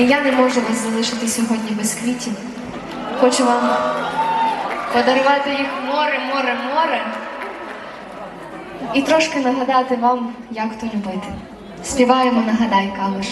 І я не можу вас залишити сьогодні без квітів. Хочу вам подарувати їх море, море, море і трошки нагадати вам, як то любити. Співаємо, нагадай, калуш.